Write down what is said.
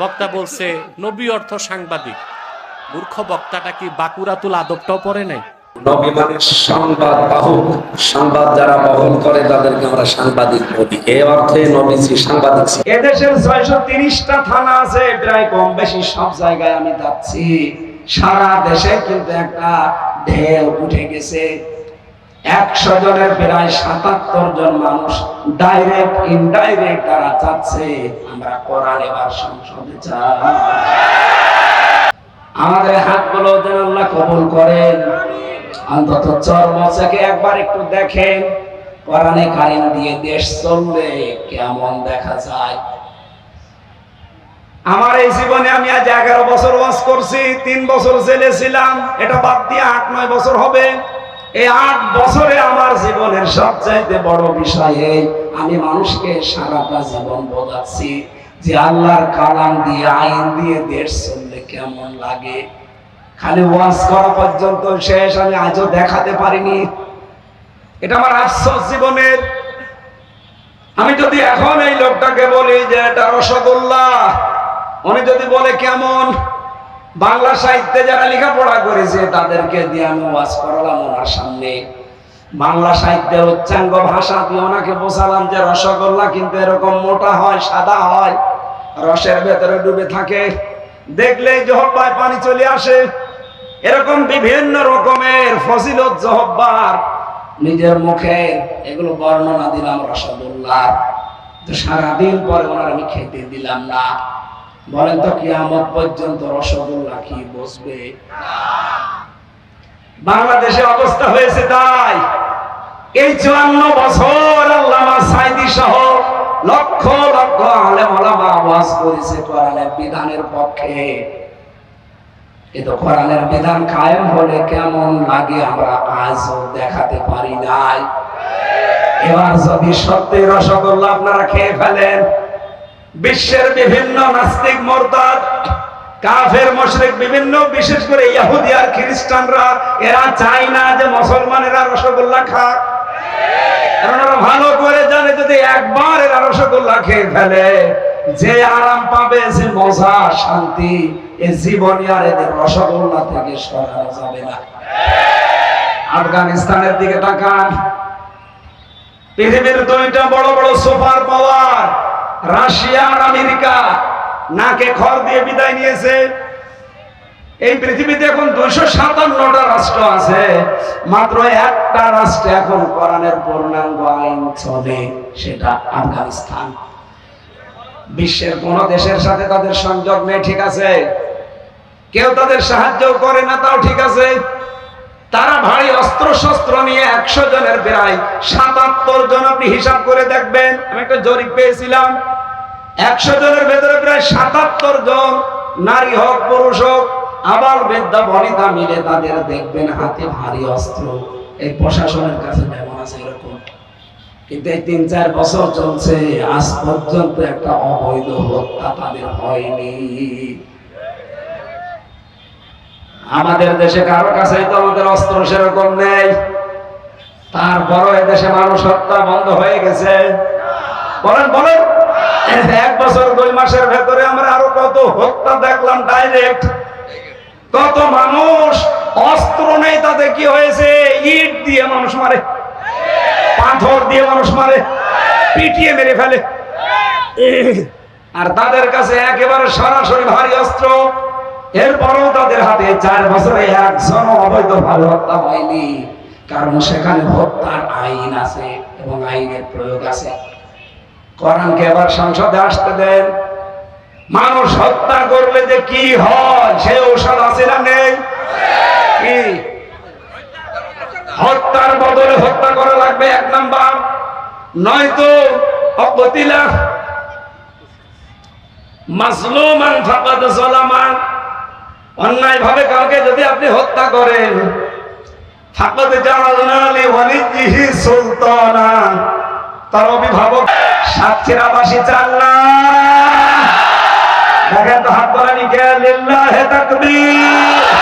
বক্তা বলছে নবী অর্থ সাংবাদিক। মূর্খ বক্তাটা কি বাকুরাতুল আদবটাও পড়ে নাই? নবী মানে সংবাদ বাহক। সংবাদ যারা বহন করে তাদেরকে আমরা সাংবাদিক বলি। এ অর্থে নবীজি সাংবাদিক এদেশের ছয়শো তিরিশটা থানা আছে প্রায় কম বেশি সব জায়গায় আমি যাচ্ছি। সারা দেশে কিন্তু একটা ঢেউ উঠে গেছে। একশো জনের প্রায় সাতাত্তর জন মানুষ ডাইরেক্ট ইনডাইরেক্ট তারা চাচ্ছে আমরা কোরআন এবার সংসদে চাই। আমাদের হাতগুলো যেন আল্লাহ কবুল করেন। অন্তত চর্মচাকে একবার একটু দেখেন। কোরআনে কারিম দিয়ে দেশ চললে কেমন দেখা যায়? আমার এই জীবনে আমি আজ এগারো বছর ওয়াজ করছি, তিন বছর জেলে ছিলাম, এটা বাদ দিয়ে আট, নয় বছর হবে। এই আট বছরে আমার জীবনের সবচাইতে বড় বিষয় এই, আমি মানুষকে সারাটা জীবন বোঝাচ্ছি যে আল্লাহর কালাম দিয়ে, আইন দিয়ে দেশ কেমন লাগে। খালি ওয়াজ করা পর্যন্ত শেষ, আমি আজও দেখাতে পারিনি। এটা আমার আশ্বাস জীবনের। আমি যদি এখন এই লোকটাকে বলি যে, এটা রসগোল্লা, উনি যদি বলে কেমন? বাংলা সাহিত্যে যারা লেখাপড়া করেছে, তাদেরকে দিয়ে আমি ওয়াজ করালাম ওনার সামনে। বাংলা সাহিত্যের উচ্চাঙ্গ ভাষা দিয়ে ওনাকে বোঝালাম যে রসগোল্লা কিন্তু এরকম মোটা হয়, সাদা হয়, রসের ভেতরে ডুবে থাকে। দেখলেই জহব্বায় পানি চলে আসে। এরকম বিভিন্ন রকমের ফজিলত জহব্বার নিজের মুখে এগুলো বর্ণনা দিলাম রসগোল্লা তো সারাদিন পরে ওনার আমি খেতে দিলাম না। বলেন তো কিয়ামত পর্যন্ত রসগোল্লা কি বসবে? বাংলাদেশে অবস্থা হয়েছে তাই। এই চুয়ান্ন বছর আল্লামা সাইদি সহ লক্ষ লক্ষ আলেম ওলামা আওয়াজ করেছে কোরআনের বিধানের পক্ষে। কিন্তু কোরআনের বিধান কায়েম হলে কেমন লাগে আমরা আজও দেখাতে পারি নাই। এবার যদি সত্যি রসগোল্লা আপনারা খেয়ে ফেলেন বিশ্বের বিভিন্ন নাস্তিক মোরতাদ, কাফের, মুশরিক, বিভিন্ন, বিশেষ করে ইহুদি আর খ্রিস্টানরা, এরা চায় না যে মুসলমানেরা রসগোল্লা খাক। কারণ ওরা ভালো করে জানে যদি একবার এরা রসগোল্লা খেয়ে ফেলে, যে আরাম পাবে, যে মজা, শান্তি, এ জীবনে আর এদের রসগোল্লা থেকে সরানো যাবে না। আফগানিস্তানের দিকে তাকান। পৃথিবীর দুইটা বড় বড় সুপার পাওয়ার রাশিয়া আর আমেরিকা নাকে খড় দিয়ে বিদায় নিয়েছে। এই পৃথিবীতে এখন দুইশো সাতান্নটা রাষ্ট্র আছে, মাত্র একটা রাষ্ট্রে এখন কোরআনের পূর্ণাঙ্গ আইন চলে, সেটা আফগানিস্তান। বিশ্বের কোন দেশের সাথে তাদের সংযোগ নেই, ঠিক আছে? কেউ তাদের সাহায্য করে না, তাও ঠিক আছে। তারা ভারী অস্ত্র শস্ত্র নিয়ে একশো জনের প্রায় সাতাত্তর জন আপনি হিসাব করে দেখবেন। আমি একটা জরিপ পেয়েছিলাম, একশো জনের ভেতরে প্রায় সাতাত্তর জন নারী হোক, পুরুষ হোক আবার বৃদ্ধা, বনিতা মিলে তাদের দেখবেন হাতে ভারী অস্ত্র। এই প্রশাসনের কাছে যেমন আছে এরকম। কিন্তু এই তিন চার বছর চলছে, আজ পর্যন্ত একটা অবৈধ হত্যা তাদের হয়নি। আমাদের দেশে কারও কাছে তো আমাদের অস্ত্র সেরকম নেই। তারপরও এদেশে মানুষ হত্যা বন্ধ হয়ে গেছে। বলেন বলেন। এক বছর দুই মাসের ভেতরে আমরা আরও কত হত্যা দেখলাম ডাইরেক্ট কত মানুষ অস্ত্র নেই, তাতে কি হয়েছে? ইট দিয়ে মানুষ মারে। পাথর দিয়ে মানুষ মারে। পিটিয়ে মেরে ফেলে। আর তাদের কাছে একেবারে সরাসরি ভারী অস্ত্র। এরপরেও তাদের হাতে চার বছরে একজন হত্যা হয়নি। কারণ সেখানে হত্যার আইন আছে এবং আইনের প্রয়োগ আছে। সংসদে আসতে দেন। মানুষ হত্যা করলে যে কি হয়, সে ঔষধ আছে না নেই? কি? হত্যার বদলে হত্যা করা লাগবে এক নাম্বার। নয়তো অকতিলা মাসলুমান ফাকাদ সালামান অন্যায় ভাবে কাউকে যদি আপনি হত্যা করেন ফাকাদ জাআলনা লি ওয়ালিহি সুলতানা তার অভিভাবক সাক্ষীর আবাসী চান না। দেখেন তো হাত ধরে নিকে লিল্লাহে তাকবীর।